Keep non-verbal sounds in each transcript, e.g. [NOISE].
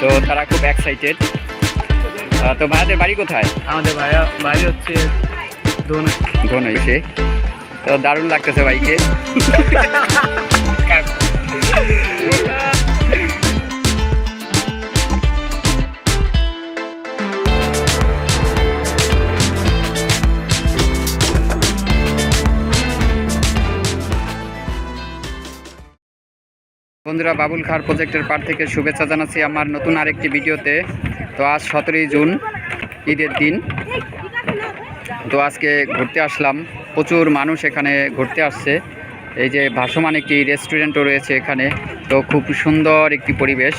তো তারা খুব এক্সাইটেড তো ভাইয়াদের বাড়ি কোথায়? আমাদের ভাইয়া বাড়ি হচ্ছে দোনে ধনই সে। তো দারুণ লাগতেছে বাইকে [LAUGHS] বন্ধুরা বাবুল খার প্রজেক্টের পার থেকে শুভেচ্ছা জানাচ্ছি আমার নতুন আরেকটি ভিডিওতে। তো আজ সতেরোই জুন, ঈদের দিন। তো আজকে ঘুরতে আসলাম। প্রচুর মানুষ এখানে ঘুরতে আসছে। এই যে ভাসমান একটি রেস্টুরেন্টও রয়েছে এখানে। তো খুব সুন্দর একটি পরিবেশ।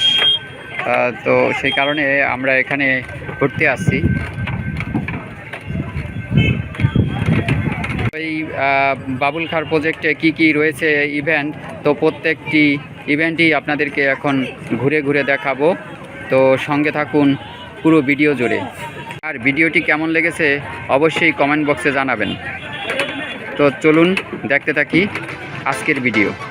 তো সেই কারণে আমরা এখানে ঘুরতে আসছি। এই বাবুল খার প্রজেক্টে কি কি রয়েছে ইভেন্ট তো প্রত্যেকটি ইভেন্টই আপনাদেরকে এখন ঘুরে ঘুরে দেখাবো। তো সঙ্গে থাকুন পুরো ভিডিও জুড়ে। আর ভিডিওটি কেমন লেগেছে অবশ্যই কমেন্ট বক্সে জানাবেন। তো চলুন দেখতে থাকি আজকের ভিডিও।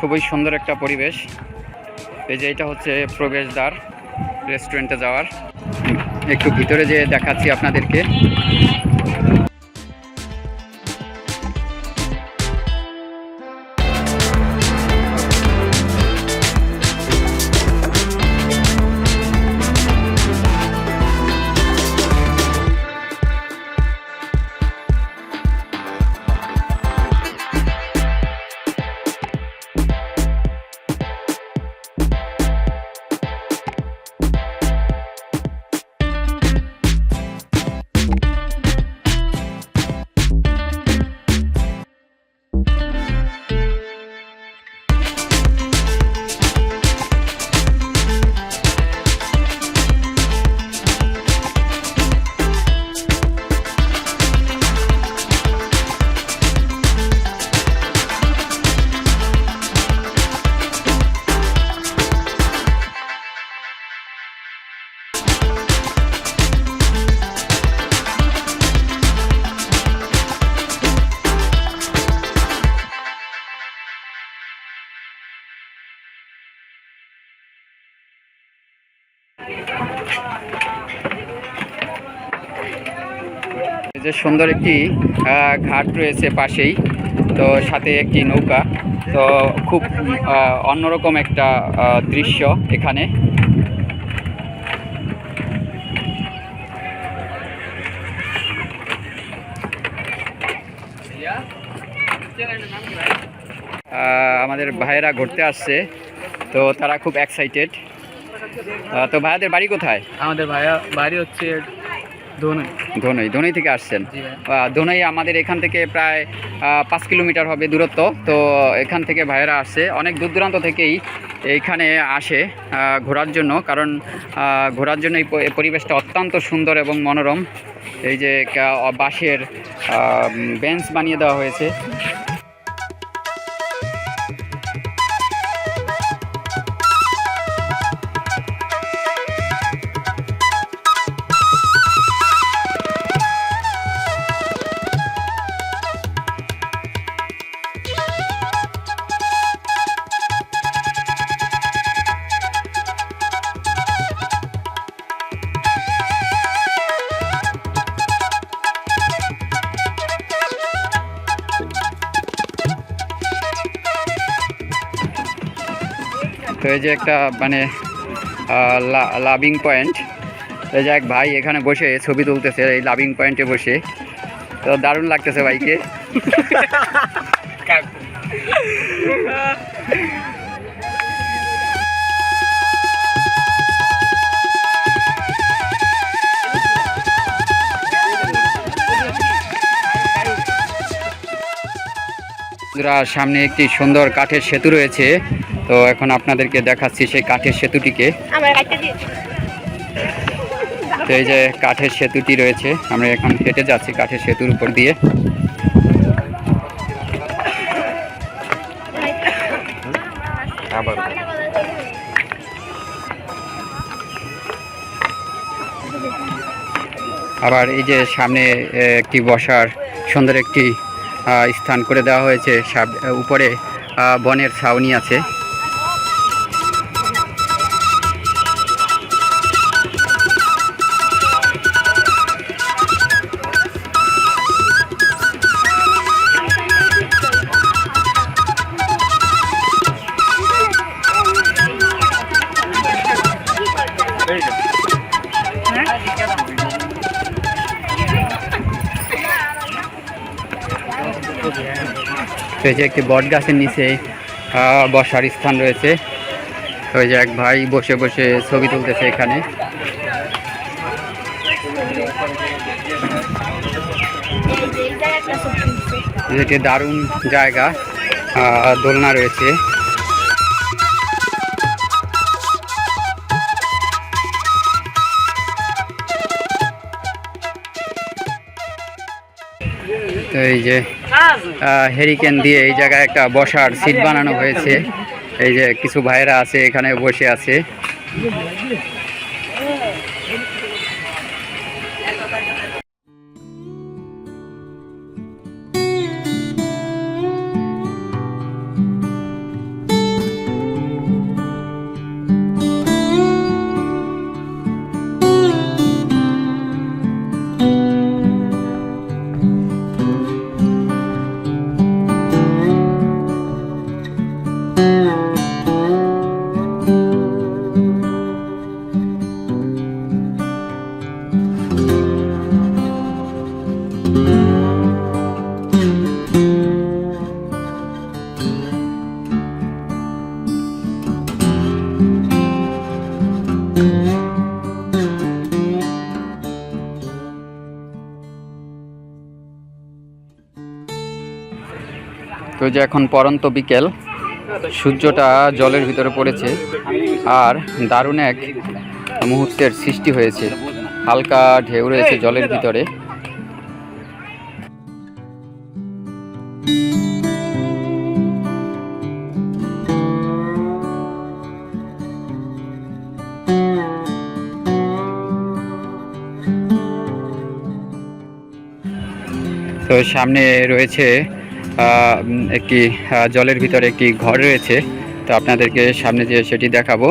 খুবই সুন্দর একটা পরিবেশ। এই যে এটা হচ্ছে প্রবেশদ্বার রেস্টুরেন্টে যাওয়ার। একটু ভিতরে যে দেখাচ্ছি আপনাদেরকে। সুন্দর একটি ঘাট রয়েছে পাশেই, তো সাথে একটি নৌকা। তো খুব অন্যরকম একটা দৃশ্য এখানে। আমাদের ভাইয়েরা ঘুরতে আসছে, তো তারা খুব এক্সাইটেড তো ভাইয়াদের বাড়ি কোথায়? আমাদের ভাইয়া, বাড়ি হচ্ছে দোনে ধনই ধনই থেকে আসছেন। ধনই আমাদের এখান থেকে প্রায় পাঁচ কিলোমিটার হবে দূরত্ব। তো এখান থেকে ভাইয়েরা আসছে। অনেক দূর দূরান্ত থেকেই এইখানে আসে ঘোরার জন্য। কারণ ঘোরার জন্য এই পরিবেশটা অত্যন্ত সুন্দর এবং মনোরম। এই যে বাঁশের বেঞ্চ বানিয়ে দেওয়া হয়েছে। তো এই যে একটা মানে লাভিং পয়েন্ট। এই যে এক ভাই, এখানে বসে ছবি তুলতেছে, এই লাভিং পয়েন্টে বসে। তো দারুণ লাগতেছে ভাইকে। সামনে একটি সুন্দর কাঠের সেতু রয়েছে। তো এখন আপনাদেরকে দেখাচ্ছি সেই কাঠের সেতুটিকে। তো এই যে কাঠের সেতুটি রয়েছে আমরা এখন হেঁটে যাচ্ছি কাঠের সেতুর উপর দিয়ে। আবার। এই যে সামনে এ, একটি বসার সুন্দর একটি আহ, স্থান করে দেওয়া হয়েছে। উপরে আহ, বনের ছাউনি আছে। যে একটি বট গাছের নিচে বসার স্থান রয়েছে ওই যে এক ভাই বসে বসে ছবি তুলতেছে এখানে এই জায়গায় একটা ছবি তুলছে। এই যে একটি দারুণ জায়গা দোলনা রয়েছে এই যে হেরিকেন দিয়ে এই জায়গায় একটা বসার সিট বানানো হয়েছে। এই যে কিছু ভাইরা আছে, এখানে বসে আছে। তো যে এখন পরন্ত বিকেল, সূর্যটা জলের ভিতরে পড়েছে আর দারুণ এক মুহূর্তের সৃষ্টি হয়েছে। হালকা ঢেউ রয়েছে জলের ভিতরে। তো সামনে রয়েছে একটি জলের ভিতরে একটি ঘর রয়েছে। তো আপনাদেরকে সামনে যে সেটি দেখাবো।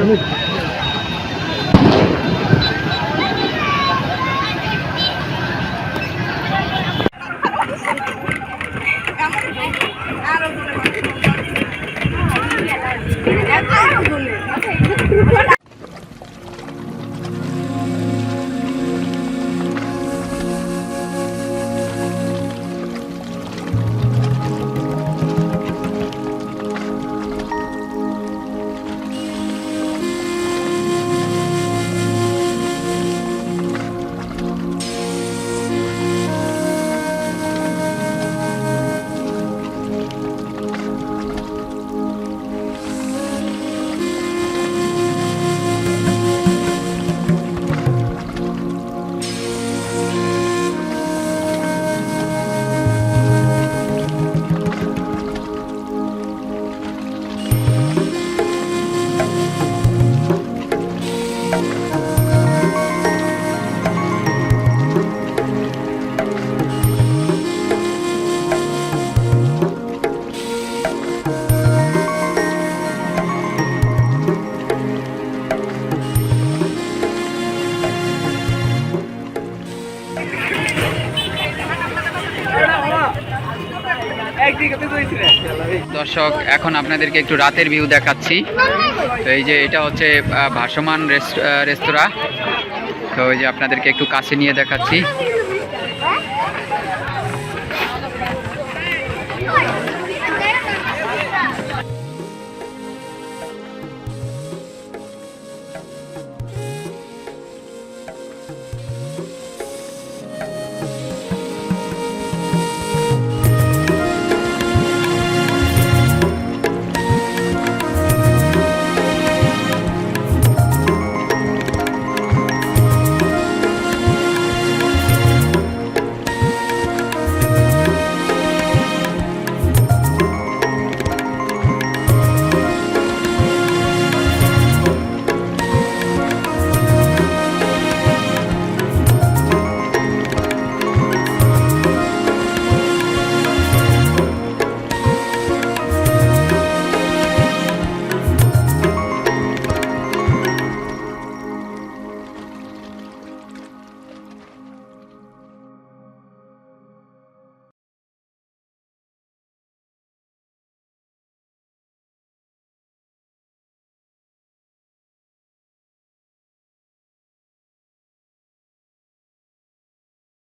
Let me... দর্শক, এখন আপনাদেরকে একটু রাতের ভিউ দেখাচ্ছি। তো এই যে এটা হচ্ছে ভাসমান রেস্তোরাঁ তো ওই যে আপনাদেরকে একটু কাছে নিয়ে দেখাচ্ছি।